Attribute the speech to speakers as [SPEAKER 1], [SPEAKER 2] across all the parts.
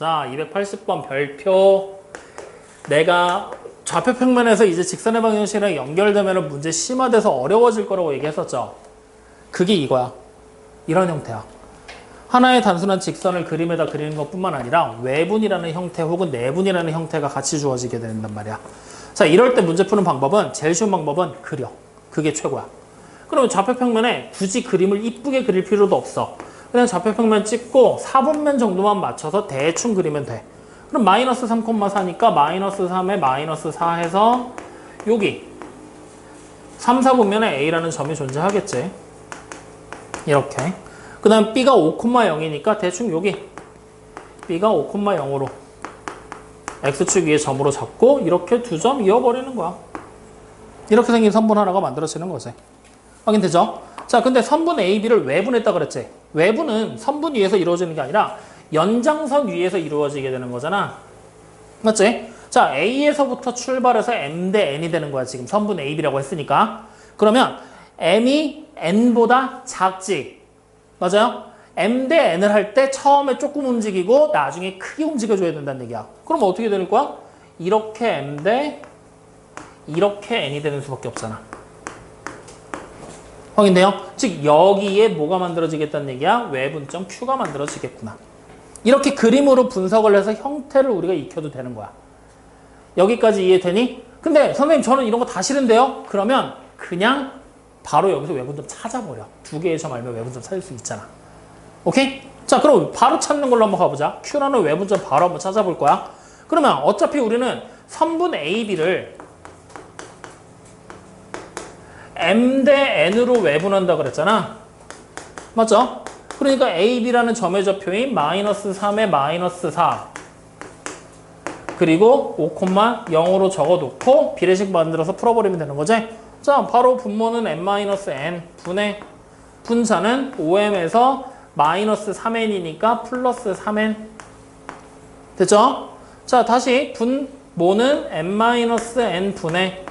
[SPEAKER 1] 자, 280번 별표. 내가 좌표 평면에서 이제 직선의 방정식이랑 연결되면 문제 심화돼서 어려워질 거라고 얘기했었죠. 그게 이거야. 이런 형태야. 하나의 단순한 직선을 그림에다 그리는 것뿐만 아니라 외분이라는 형태 혹은 내분이라는 형태가 같이 주어지게 된단 말이야. 자, 이럴 때 문제 푸는 방법은 제일 쉬운 방법은 그려. 그게 최고야. 그러면 좌표 평면에 굳이 그림을 이쁘게 그릴 필요도 없어. 그냥 좌표 평면 찍고 4분면 정도만 맞춰서 대충 그리면 돼. 그럼 마이너스 3,4니까 마이너스 3에 마이너스 4 해서 여기 3, 4분면에 A라는 점이 존재하겠지. 이렇게. 그 다음 B가 5,0이니까 대충 여기 B가 5,0으로 X축 위에 점으로 잡고 이렇게 두 점 이어버리는 거야. 이렇게 생긴 선분 하나가 만들어지는 거지. 확인되죠? 자, 근데 선분 AB를 외분했다 그랬지? 외분은 선분 위에서 이루어지는 게 아니라 연장선 위에서 이루어지게 되는 거잖아. 맞지? 자, A에서부터 출발해서 M 대 N이 되는 거야. 지금 선분 AB라고 했으니까. 그러면 M이 N보다 작지. 맞아요? M 대 N을 할 때 처음에 조금 움직이고 나중에 크게 움직여줘야 된다는 얘기야. 그럼 어떻게 되는 거야? 이렇게 M 대 이렇게 N이 되는 수밖에 없잖아. 확인돼요? 즉 여기에 뭐가 만들어지겠다는 얘기야? 외분점 Q가 만들어지겠구나. 이렇게 그림으로 분석을 해서 형태를 우리가 익혀도 되는 거야. 여기까지 이해되니? 근데 선생님 저는 이런 거 다 싫은데요? 그러면 그냥 바로 여기서 외분점 찾아버려. 두 개의 점 알면 외분점 찾을 수 있잖아. 오케이? 자 그럼 바로 찾는 걸로 한번 가보자. Q라는 외분점 바로 한번 찾아볼 거야. 그러면 어차피 우리는 선분 AB를 M 대 N으로 외분한다 그랬잖아. 맞죠? 그러니까 AB라는 점의 좌표인 마이너스 3에 마이너스 4 그리고 5,0으로 적어놓고 비례식 만들어서 풀어버리면 되는 거지? 자, 바로 분모는 n-n 분의 분자는 5m에서 마이너스 3n이니까 플러스 3n 됐죠? 자, 다시 분모는 n-n 분의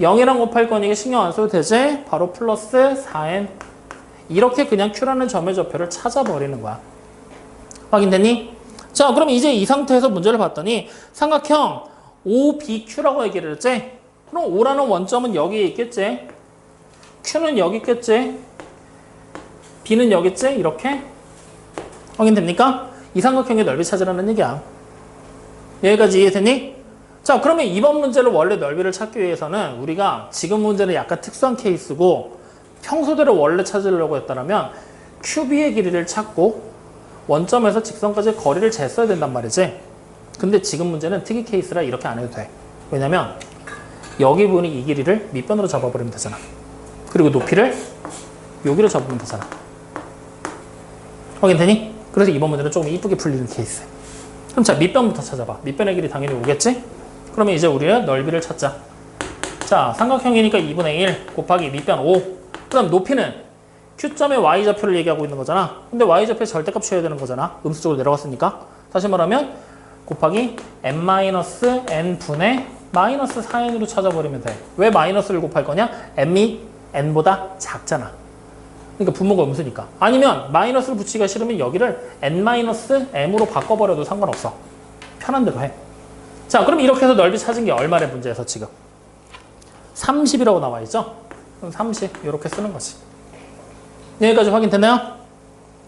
[SPEAKER 1] 0이랑 곱할 거니까 신경 안 써도 되지? 바로 플러스 4n. 이렇게 그냥 Q라는 점의 좌표를 찾아버리는 거야. 확인됐니? 자, 그럼 이제 이 상태에서 문제를 봤더니 삼각형 OBQ라고 얘기를 했지? 그럼 O라는 원점은 여기에 있겠지? Q는 여기 있겠지? B는 여기 있지? 이렇게? 확인됩니까? 이 삼각형의 넓이 찾으라는 얘기야. 여기까지 이해됐니? 자, 그러면 이번 문제를 원래 넓이를 찾기 위해서는 우리가 지금 문제는 약간 특수한 케이스고 평소대로 원래 찾으려고 했다면 QB의 길이를 찾고 원점에서 직선까지 거리를 쟀어야 된단 말이지. 근데 지금 문제는 특이 케이스라 이렇게 안 해도 돼. 왜냐면 여기 부분이 이 길이를 밑변으로 잡아버리면 되잖아. 그리고 높이를 여기로 잡으면 되잖아. 확인되니? 그래서 이번 문제는 조금 이쁘게 풀리는 케이스. 그럼 자, 밑변부터 찾아봐. 밑변의 길이 당연히 오겠지? 그러면 이제 우리는 넓이를 찾자. 자, 삼각형이니까 2분의 1 곱하기 밑변 5. 그 다음 높이는 Q점의 Y좌표를 얘기하고 있는 거잖아. 근데 Y좌표에 절대값 취해야 되는 거잖아. 음수적으로 내려갔으니까. 다시 말하면 곱하기 n-n 분의 마이너스 4n으로 찾아버리면 돼. 왜 마이너스를 곱할 거냐? m이 n보다 작잖아. 그러니까 분모가 음수니까. 아니면 마이너스를 붙이기가 싫으면 여기를 n-m으로 바꿔버려도 상관없어. 편한 대로 해. 자, 그럼 이렇게 해서 넓이 찾은 게 얼마의 문제에서 지금? 30이라고 나와 있죠? 그럼 30 이렇게 쓰는 거지. 여기까지 확인됐나요?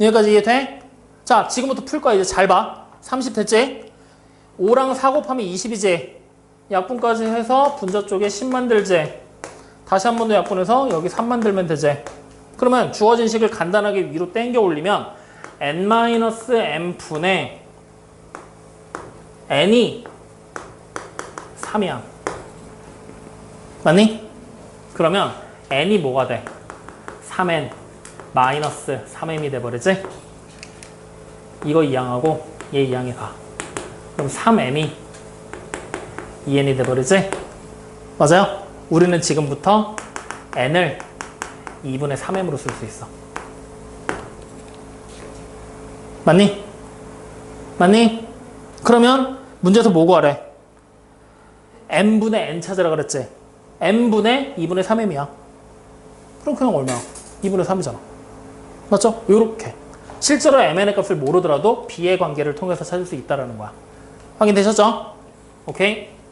[SPEAKER 1] 여기까지 이해 돼? 자, 지금부터 풀 거야. 이제 잘 봐. 30 됐지? 5랑 4 곱하면 20이지? 약분까지 해서 분자 쪽에 10 만들지? 다시 한 번 더 약분해서 여기 3 만들면 되지? 그러면 주어진 식을 간단하게 위로 땡겨 올리면 n-m 분의 n이 3이야. 맞니? 그러면 n이 뭐가 돼? 3n 마이너스 3m이 돼버리지? 이거 이항하고 얘 이항이 가. 그럼 3m이 2n이 돼버리지? 맞아요? 우리는 지금부터 n을 2분의 3m으로 쓸 수 있어. 맞니? 맞니? 그러면 문제에서 뭐 구하래? N분의 n 찾으라 그랬지? n분의 2분의 3m이야. 그럼 그냥 얼마야? 2분의 3이잖아. 맞죠? 요렇게. 실제로 mn의 값을 모르더라도 b의 관계를 통해서 찾을 수 있다라는 거야. 확인되셨죠? 오케이?